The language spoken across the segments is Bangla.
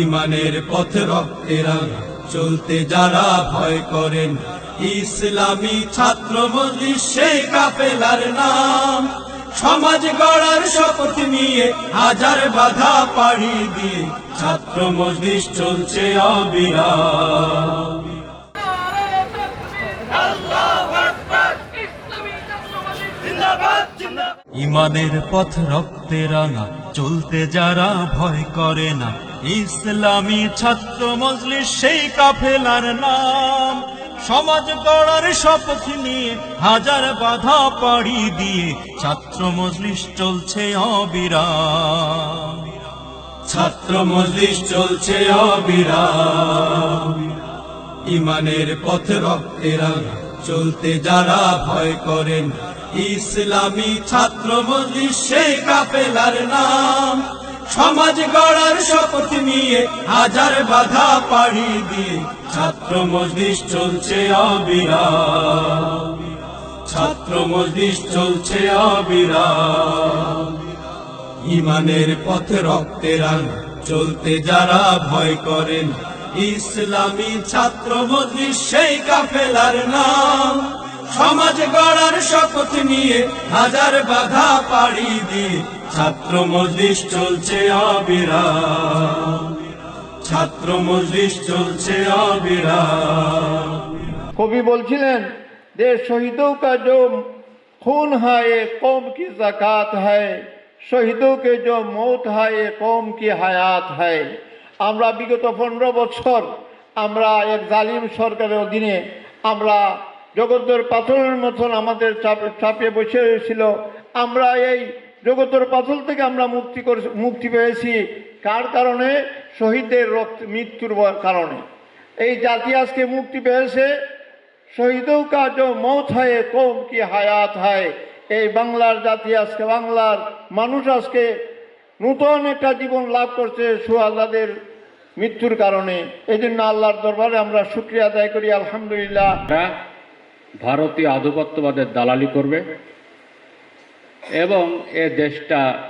ইমানের পথ রক্তেরা চলতে যারা ভয় করেন, ইসলামী ছাত্র মজলিস সেই কাফেলার নাম। সমাজ গড়ার শপথ নিয়ে হাজার বাধা পাড়ি দিয়ে ছাত্র মজলিস চলছে অবিরাম। ইমানের পথ রক্তে রাঙা, চলতে যারা ভয় করে না ইসলামী ছাত্র মজলিস সেই কাফেলার নাম। সমাজ গড়ার শপথ নিয়ে হাজার বাধা পাড়ি দিয়ে ছাত্র মজলিস চলছে অবিরাম। ছাত্র মজলিস চলছে অবিরাম। ইমানের পথ রক্তে রাঙা চলতে যারা ভয় করেন, ইসলামী ছাত্র মজলিস সেই কাফেলার নাম। সমাজ গড়ার শপথ নিয়ে হাজার বাধা পাড়ি দিয়ে ছাত্র মজলিস চলছে অবিরাম। ছাত্র মজলিস চলছে অবিরাম। ইমানের পথে রক্তে রাঙ চলতে যারা ভয় করেন, ইসলামী ছাত্র মজলিস সেই কাফেলার নাম। সমাজ গড়ার শপথ নিয়ে হাজার বাধা পাড়ি দিয়ে ছাত্র মজলিস চলছে অবিরাম ছাত্র মজলিস চলছে অবিরাম কবি বলছিলেন যে শহীদों का जो खून है ये कौम की जक़ात है শহীদों के जो मौत है ये कौम की হায়াত है আমরা বিগত পনেরো বছর আমরা এক জালিম সরকারের অধীনে আমরা জগতের পাথরের মতন আমাদের চাপে চাপে বসে হয়েছিল আমরা এই জগতের পাথল থেকে আমরা মুক্তি করে, মুক্তি পেয়েছি। কার কারণে? শহীদের রক্ত, মৃত্যুর কারণে। এই জাতি আজকে মুক্তি পেয়েছে। শহীদও কাজ মত হয়, কম কি হায়াত হয়। এই বাংলার জাতি আজকে, বাংলার মানুষ আজকে নূতন একটা জীবন লাভ করছে সুহাল্লাদের মৃত্যুর কারণে। এই জন্য আল্লাহর দরবারে আমরা সুক্রিয়া আদায় করি, আলহামদুলিল্লাহ। ভারতীয় আধিপত্যবাদের দালালি করবে। এবং এ দেশটা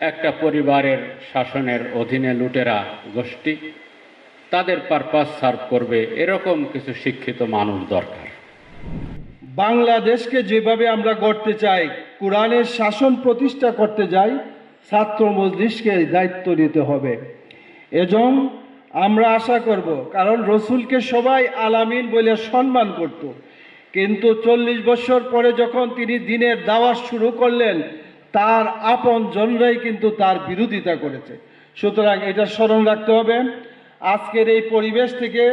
একটা পরিবারের শাসনের অধীনে লুটেরা গোষ্ঠী, তাদের পারপাস সার্ভ করবে, এরকম কিছু শিক্ষিত মানুষ দরকার। বাংলাদেশকে যেভাবে আমরা গড়তে চাই, কোরআনের শাসন প্রতিষ্ঠা করতে যাই, ছাত্র মজলিসকে দায়িত্ব নিতে হবে। এবং আমরা আশা করব, কারণ রসুলকে সবাই আলামিন বলে সম্মান করত। কিন্তু চল্লিশ বছর পরে যখন তিনি দিনের দাওয়াত শুরু করলেন, তার আপন জনরাই কিন্তু তার বিরোধিতা করেছে। সুতরাং এটা স্মরণ রাখতে হবে। আজকের এই পরিবেশ থেকে,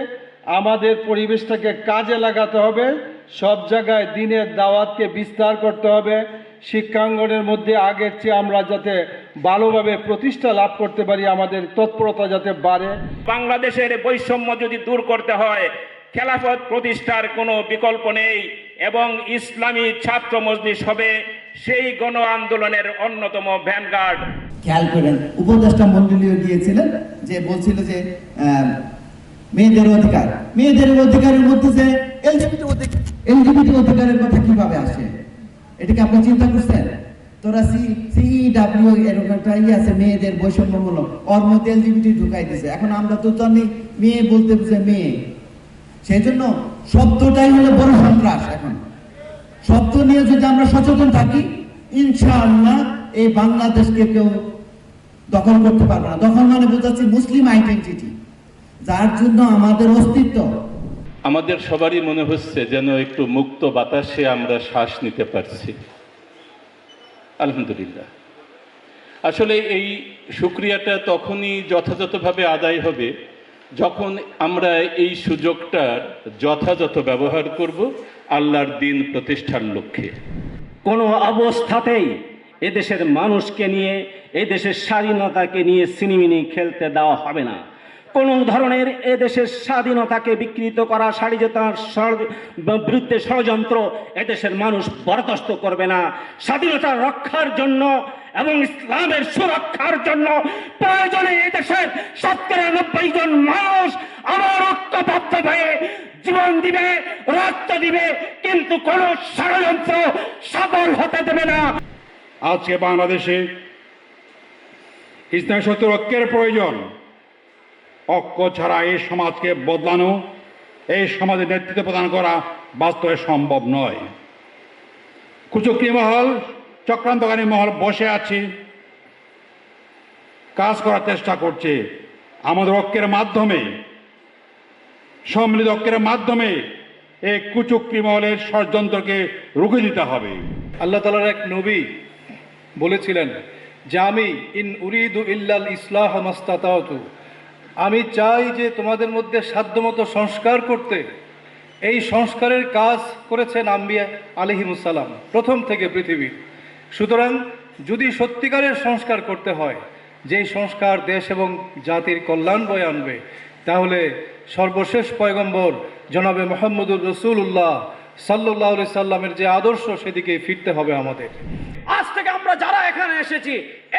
আমাদের পরিবেশটাকে কাজে লাগাতে হবে। সব জায়গায় দিনের দাওয়াতকে বিস্তার করতে হবে। শিক্ষাঙ্গনের মধ্যে আগের চেয়ে আমরা যাতে ভালোভাবে প্রতিষ্ঠা লাভ করতে পারি, আমাদের তৎপরতা যাতে বাড়ে। বাংলাদেশের বৈষম্য যদি দূর করতে হয় খেলাফত প্রতিষ্ঠার কোনো বিকল্প নেই এবং ইসলামী ছাত্র মজলিস হবে সেই গণ আন্দোলনের অন্যতম ভ্যানগার্ড। খেয়াল করেন, উপদেষ্টা মন্ডলীয় গিয়েছিলেন যে বলছিল যে মেয়েদের অধিকার। মেয়েদের অধিকারের মধ্যে যে এলজিবিটি অধিকারের কথা কীভাবে আসে? এটাকে আপনি চিন্তা করছেন? তোরা সি সিইডাব্লিউ এরকম একটা ইয়ে আছে মেয়েদের বৈষম্যমূলক। ওর মধ্যে এলজিবিটি ঢুকাই দিছে। এখন আমরা তো জানি মেয়ে বলতে বুঝে মেয়ে। সেই জন্য শব্দটাই হলো বড় সন্ত্রাস এখন। শব্দ নিয়ে যদি আমরা সচেতন থাকি, ইনশাআল্লাহ এই বাংলাদেশকে কেউ দখল করতে পারবে না। দখল মানে বোঝাচ্ছি মুসলিম আইডেন্টিটি যার জন্য আমাদের অস্তিত্ব। আমাদের সবারই মনে হচ্ছে যেন একটু মুক্ত বাতাসে আমরা শ্বাস নিতে পারছি। আলহামদুলিল্লাহ। আসলে এই সুক্রিয়াটা তখনই যথাযথভাবে আদায় হবে যখন আমরা এই সুযোগটার যথাযথ ব্যবহার করব, আল্লাহর দিন প্রতিষ্ঠার লক্ষ্যে। কোনো অবস্থাতেই এদেশের মানুষকে নিয়ে, এদেশের স্বাধীনতাকে নিয়ে সিনিমিনি খেলতে দেওয়া হবে না। কোনো ধরনের এদেশের স্বাধীনতাকে বিকৃত করা, স্বাধীনতার বিরুদ্ধে ষড়যন্ত্র এদেশের মানুষ বরদাস্ত করবে না। স্বাধীনতা রক্ষার জন্য এবং ইসলামের সুরক্ষার জন্য প্রয়োজনে এদেশের শতকরা নব্বই জন মানুষ আমার ঐক্যবদ্ধ হয়ে জীবন দিবে রক্ত দিবে, কিন্তু কোন ষড়যন্ত্র সফল হতে দেবে না। আজকে বাংলাদেশে ইসলামী সত্যের ঐক্যের প্রয়োজন, ঐক্য ছাড়া এই সমাজকে বদলানো, এই সমাজের নেতৃত্ব প্রদান করা বাস্তবে সম্ভব নয়। কুচক্রি মহল চক্রান্তকারী মহল বসে আছে। কাজ করার চেষ্টা করছে। আমাদের ঐক্যের মাধ্যমে, সম্মিলিত ঐক্যের মাধ্যমে এই কুচক্রি মহলের ষড়যন্ত্রকে রুখে দিতে হবে। আল্লাহ তালার এক নবী বলেছিলেন, যে আমি ইন উরিদু ইল্লাল ইসলাহ মাস্তাতাতু আমি চাই যে তোমাদের মধ্যে সাধ্যমতো সংস্কার করতে। এই সংস্কারের কাজ করেছেন আম্বিয়া আলিহিমুসালাম প্রথম থেকে পৃথিবীর। সুতরাং যদি সত্যিকারের সংস্কার করতে হয়, যেই সংস্কার দেশ এবং জাতির কল্যাণ বয়ে আনবে, তাহলে সর্বশেষ পয়গম্বর জনাবে মোহাম্মদুর রসুল্লাহ সাল্লাহ সাল্লামের যে আদর্শ, সেদিকে ফিরতে হবে আমাদের। আজ থেকে আমরা যারা এখানে এসেছি,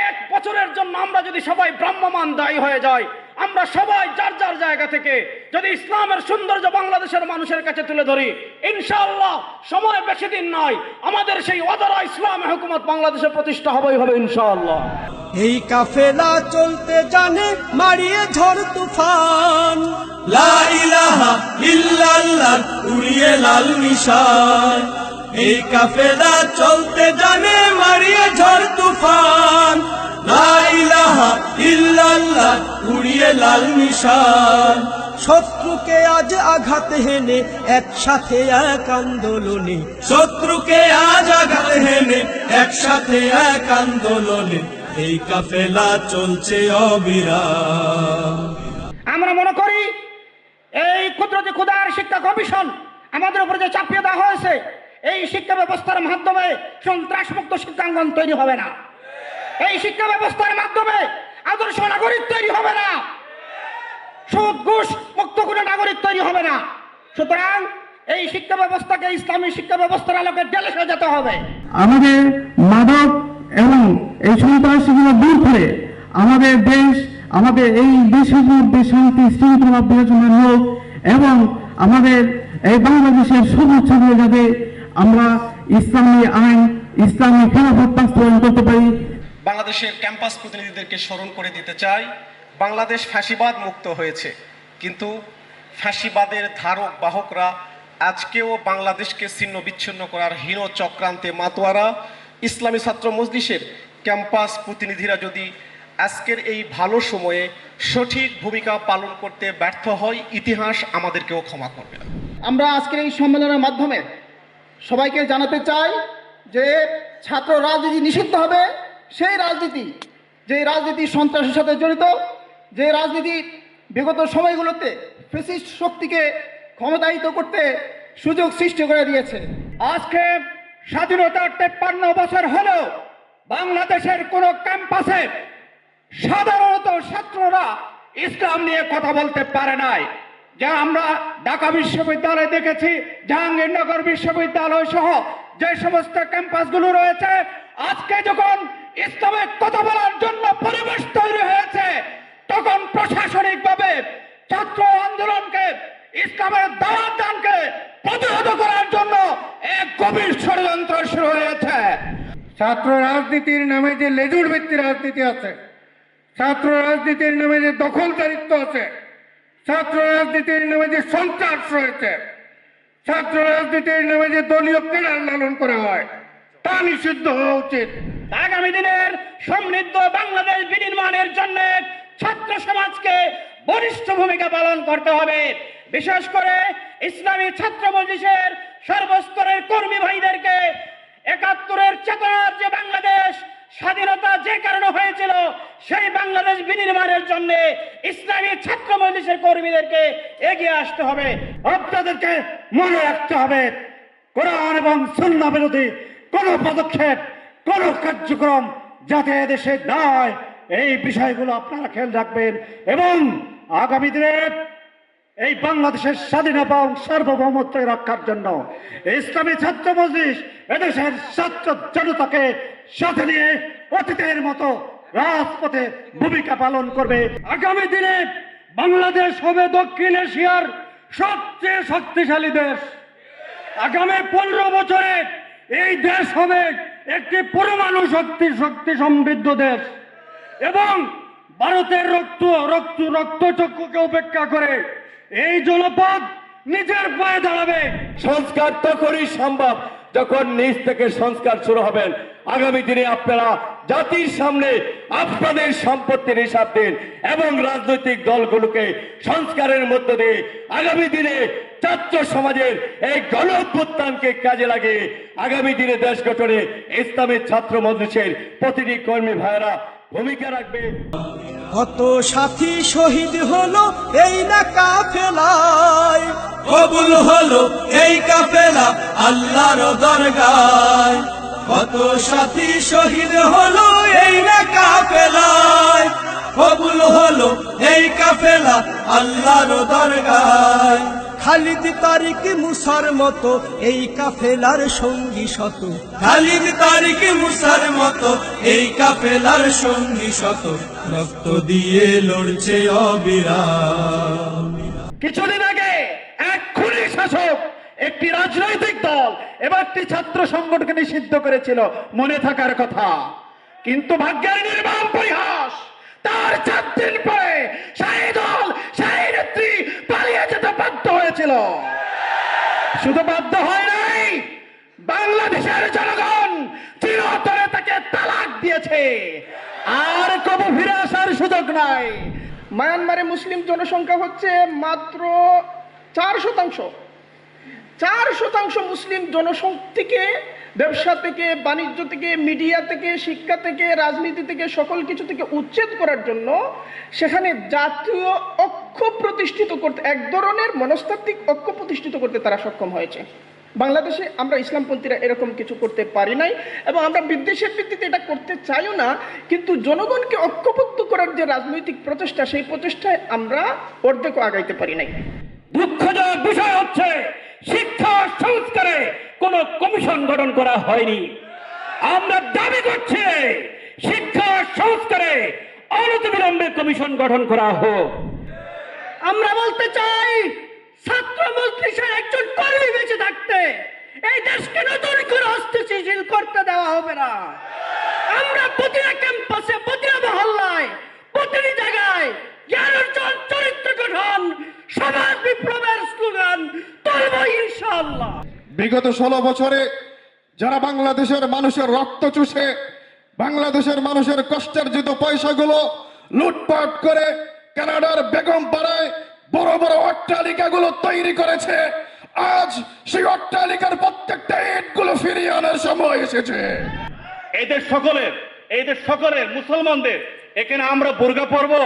এক বছরের জন্য আমরা যদি সবাই ব্রাহ্মমান দায়ী হয়ে যাই আমরা সবাই যার যার জায়গা থেকে যদি ইসলামের সৌন্দর্য বাংলাদেশের মানুষের কাছে তুলে ধরি, ইনশাআল্লাহ সময় বেশি দিন নয় আমাদের সেই অদরা ইসলাম হুকুমত বাংলাদেশে প্রতিষ্ঠা হবেই হবে ইনশাআল্লাহ। এই কাফেলা চলতে জানে মারিয়ে ঝড় তুফান। লা লাল নিশান। এই কাফেলা চলতে লাল নিশান। শত্রুকে আজ আঘাত হেনে একসাথে এক আন্দোলনে। শত্রুকে আজ আঘাত হেনে একসাথে এক আন্দোলনে। এই কাফেলা চলছে অবিরাম। আমরা মনে করি এই কুদরতি খুদার শিক্ষা কমিশন আমাদের উপরে যে চাপিয়ে দেওয়া হয়েছে, এই শিক্ষা ব্যবস্থার মাধ্যমে সন্ত্রাসমুক্ত শিক্ষাঙ্গন তৈরি হবে না। এই শিক্ষা ব্যবস্থার মাধ্যমে আদর্শ নাগরিক তৈরি হবে না। সুদ ঘুষ মুক্ত কোনো নাগরিক তৈরি হবে না। সুতরাং এই শিক্ষা ব্যবস্থাকে ইসলামী শিক্ষা ব্যবস্থার আলোকে ডেলে সাজাতে হবে। আমাদের মাদক এবং এই সন্ত্রাসীগুলো দূর করে আমাদের দেশ আমাদের এই দেশের মধ্যে শান্তি শৃঙ্খলা বিরাজমান হোক এবং আমাদের এই বাংলাদেশের সবুজ ছড়িয়ে যাবে আমরা ইসলামী আইন ইসলামী খেলাফত বাস্তবায়ন করতে পারি। বাংলাদেশের ক্যাম্পাস প্রতিনিধিদেরকে স্মরণ করে দিতে চাই বাংলাদেশ ফ্যাসিবাদ মুক্ত হয়েছে। কিন্তু ফ্যাসিবাদের ধারক বাহকরা আজকেও বাংলাদেশকে ছিন্ন বিচ্ছিন্ন করার হীন চক্রান্তে মাতোয়ারা। ইসলামী ছাত্র মজলিসের ক্যাম্পাস প্রতিনিধিরা যদি আজকের এই ভালো সময়ে সঠিক ভূমিকা পালন করতে ব্যর্থ হয়, ইতিহাস আমাদেরকেও ক্ষমা করবে। আমরা আজকের এই সম্মেলনের মাধ্যমে সবাইকে জানাতে চাই যে ছাত্র রাজনীতি নিষিদ্ধ হবে। সেই রাজনীতি, যে রাজনীতি সন্ত্রাসের সাথে জড়িত যে রাজনীতি বিগত সময়গুলোতে ফেসিস্ট শক্তিকে ক্ষমতায়িত করতে সুযোগ সৃষ্টি করে দিয়েছে। আজকে স্বাধীনতার তেপ্পান্ন বছর হলেও বাংলাদেশের কোন ক্যাম্পাসে সাধারণত ছাত্ররা ইসলাম নিয়ে কথা বলতে পারে নাই। যা আমরা ঢাকা বিশ্ববিদ্যালয়ে দেখেছি, জাহাঙ্গীরনগর বিশ্ববিদ্যালয় সহ যে সমস্ত ক্যাম্পাসগুলো রয়েছে, আজকে যখন ইসলামের কথা বলার জন্য পরিবেশ তৈরি হয়েছে তখন প্রশাসনিকভাবে ছাত্র আন্দোলনকে ইসলামের দাওয়াত দানকে প্রতিহত করার জন্য এক গভীর ষড়যন্ত্র শুরু হয়েছে। ছাত্র রাজনীতির নামে যে লেজুর ভিত্তি রাজনীতি আছে ছাত্র রাজনীতির নামে যে দখলদারিত্ব আছে ছাত্র রাজনীতির নামে যে সন্ত্রাস রয়েছে ছাত্র রাজনীতির নামে যে দলীয় কেনার লালন করা হয় তা নিষিদ্ধ হওয়া উচিত। আগামী দিনের সমৃদ্ধ বাংলাদেশ বিনির্মাণের জন্য ছাত্র সমাজকে বরিষ্ঠ ভূমিকা পালন করতে হবে। বিশেষ করে ইসলামী ছাত্র মজলিসের সর্বস্তরের কর্মী ভাইদেরকে একাত্তরের চেতনার যে বাংলাদেশ, স্বাধীনতা যে কারণে হয়েছিল, সেই বাংলাদেশ বিনির্মাণের জন্য ইসলামী ছাত্র মজলিসের কর্মীদেরকে এগিয়ে আসতে হবে। আপনাদেরকে মনে রাখতে হবে, কোরআন এবং সুন্না বিরোধী কোন পদক্ষেপ, কোন কার্যক্রম যাতে দেশে না হয় এই বিষয়গুলো আপনারা খেয়াল রাখবেন এবং আগামী দিনে এই বাংলাদেশের স্বাধীনতা এবং সার্বভৌমত্ব রক্ষার জন্য ইসলামী ছাত্র মজলিস এদেশের ছাত্র জনতাকে সাথে নিয়ে অতীতের মতো রাজপথে ভূমিকা পালন করবে। আগামী দিনে বাংলাদেশ হবে দক্ষিণ এশিয়ার সবচেয়ে শক্তিশালী দেশ। আগামী পনেরো বছরে এই দেশ হবে একটি পরমাণু শক্তি শক্তি সমৃদ্ধ দেশ। এবং ভারতের রক্ত রক্ত, রক্তচক্ষুকে উপেক্ষা করে এই জনপদ নিজের পায়ে দাঁড়াবে। সংস্কার তখনই সম্ভব যখন নিজ থেকে সংস্কার শুরু হবেন আগামী দিনে আপনারা জাতির সামনে আপনাদের সম্পত্তির হিসাব দিন এবং রাজনৈতিক দলগুলোকে সংস্কারের মধ্য দিয়ে আগামী দিনে ছাত্র সমাজের এই গণ অভ্যুত্থানকে কাজে লাগিয়ে আগামী দিনে দেশ গঠনে ইসলামের ছাত্র মজলিসের প্রতিটি কর্মী ভাইয়েরা ভূমিকা রাখবে। কত সাথী শহীদ হলো এই না কাফেলায়? কবুল হলো এই কাফেলা আল্লাহর দরগায়। কত সাথী শহীদ হলো এই না কাফেলায়? কবুল হলো এই কাফেলা আল্লাহর দরগায়। খালিদ তারিক মুসার মতো এই কাফেলার সঙ্গী শত। খালিদ তারিক মুসার মতো এই কাফেলার সঙ্গী শত। রক্ত দিয়ে লড়ছে অবিরাম। কিছুদিন আগে এক খুনি শাসক, একটি রাজনৈতিক দল এবং একটি ছাত্র সংগঠনকে নিষিদ্ধ করেছিল, মনে থাকার কথা। কিন্তু ভাগ্যের নির্মাণ পরিহাস, তার চার দিন পরে সেই দল, সেই নেত্রী পালিয়ে যেতে বাধ্য হয়েছিল শুধু বাধ্য হয় নাই, বাংলাদেশের জনগণ চিরতরে তাকে তালাক দিয়েছে। আর কবু ফিরে আসার সুযোগ নাই। মায়ানমারে মুসলিম জনসংখ্যা হচ্ছে মাত্র চার শতাংশ। চার শতাংশ মুসলিম জনসংখ্যা থেকে, ব্যবসা থেকে, বাণিজ্য থেকে, মিডিয়া থেকে, শিক্ষা থেকে, রাজনীতি থেকে, সকল কিছু থেকে উচ্ছেদ করার জন্য সেখানে জাতীয় ঐক্য প্রতিষ্ঠিত করতে, এক ধরনের মনস্তাত্ত্বিক ঐক্য প্রতিষ্ঠিত করতে তারা সক্ষম হয়েছে। বাংলাদেশে আমরা ইসলামপন্থীরা এরকম কিছু করতে পারি নাই এবং আমরা বিদ্বেষের ভিত্তিতে এটা করতে চাইও না, কিন্তু জনগণকে ঐক্যবদ্ধ করার যে রাজনৈতিক প্রচেষ্টা, সেই প্রচেষ্টায় আমরা অর্ধেকও আগাইতে পারি নাই। দুঃখজনক বিষয় হচ্ছে, শিক্ষা সংস্কারে কোন কমিশন গঠন করা হয়নি। আমরা দাবি করছি, শিক্ষা সংস্কারে অনতিবিলম্বে কমিশন গঠন করা হোক। আমরা বলতে চাই, ছাত্র মজলিসের একজন কর্মী বেঁচে থাকতে এই দেশকে নতুন করে অস্থিতিশীল করতে দেওয়া হবে না। আমরা প্রতিটা ক্যাম্পাসে, প্রতিটা মহল্লায়, প্রতিটি জায়গায় জ্ঞান অর্জন, চরিত্র গঠন, সমাজ বিপ্লবের স্লোগান তুলব ইনশাআল্লাহ। বিগত ষোলো বছরে যারা বাংলাদেশের মানুষের রক্ত চুষে, বাংলাদেশের মানুষের কষ্টার্জিত পয়সাগুলো লুটপাট করে কানাডার বেগম পাড়ায় বড় বড় অট্টালিকাগুলো তৈরি করেছে। আজ সেই অট্টালিকার প্রত্যেকটা ইটগুলো ফিরিয়ে আনার সময় এসেছে। এদের সকলের এদের সকলের মুসলমানদের এখানে আমরা বোরগা পরবো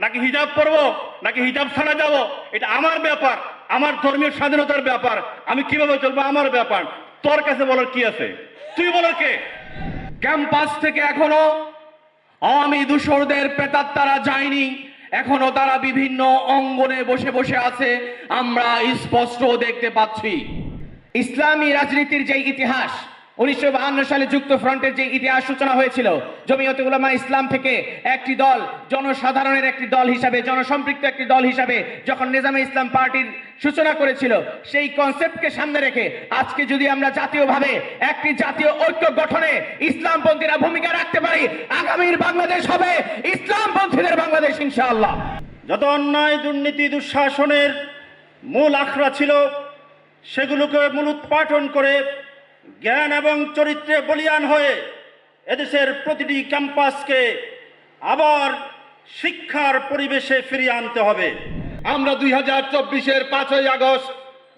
নাকি হিজাব পরবো নাকি হিজাব ছাড়া যাব? এটা আমার ব্যাপার আমার ধর্মীয় স্বাধীনতার ব্যাপার। আমি কীভাবে চলবো আমার ব্যাপার। তোর কাছে বলার কি আছে? তুই বলার কে? ক্যাম্পাস থেকে এখনও আওয়ামী দূষরদের পেতার তারা যায়নি। এখনও তারা বিভিন্ন অঙ্গনে বসে বসে আছে, আমরা স্পষ্ট দেখতে পাচ্ছি। ইসলামী রাজনীতির যে ইতিহাস, উনিশশো সালে যুক্ত ফ্রন্টের যে ইতিহাস সূচনা হয়েছিল উলামা ইসলাম থেকে একটি দল, জনসাধারণের একটি দল হিসাবে, জনসম্পৃক্ত একটি দল হিসাবে যখন নিজামে ইসলাম পার্টির সূচনা করেছিল, সেই কনসেপ্টকে সামনে রেখে আজকে যদি আমরা জাতীয়ভাবে একটি জাতীয় ঐক্য গঠনে ইসলামপন্থীরা ভূমিকা রাখতে পারি, আগামীর বাংলাদেশ হবে ইসলামপন্থীদের বাংলাদেশ ইনশাআল্লাহ। যত অন্যায় দুর্নীতি দুঃশাসনের মূল আখড়া ছিল সেগুলোকে মূলোৎপাটন করে জ্ঞান এবং চরিত্রে বলিয়ান হয়ে এদেশের প্রতিটি ক্যাম্পাসকে আবার শিক্ষার পরিবেশে ফিরিয়ে আনতে হবে। আমরা দুই হাজার চব্বিশের পাঁচই আগস্ট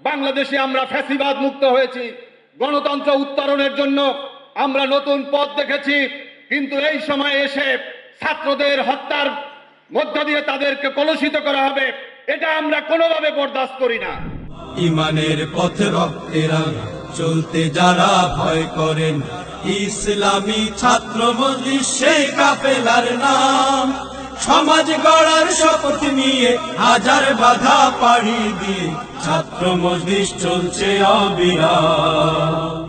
বাংলাদেশে আমরা ফ্যাসিবাদ মুক্ত হয়েছি। গণতন্ত্র উত্তরণের জন্য আমরা নতুন পথ দেখেছি কিন্তু এই সময় এসে ছাত্রদের হত্যার মধ্য দিয়ে তাদেরকে কলুষিত করা হবে। এটা আমরা কোনোভাবে বরদাস্ত করি না। ইমানের পথে রক্তেরা চলতে যারা ভয় করেন, ইসলামী ছাত্র মজলিস সেই কাফেলার নাম। সমাজ গড়ার শপথ নিয়ে হাজার বাধা পাড়ি দিয়ে ছাত্র মজলিস চলছে অবিরাম।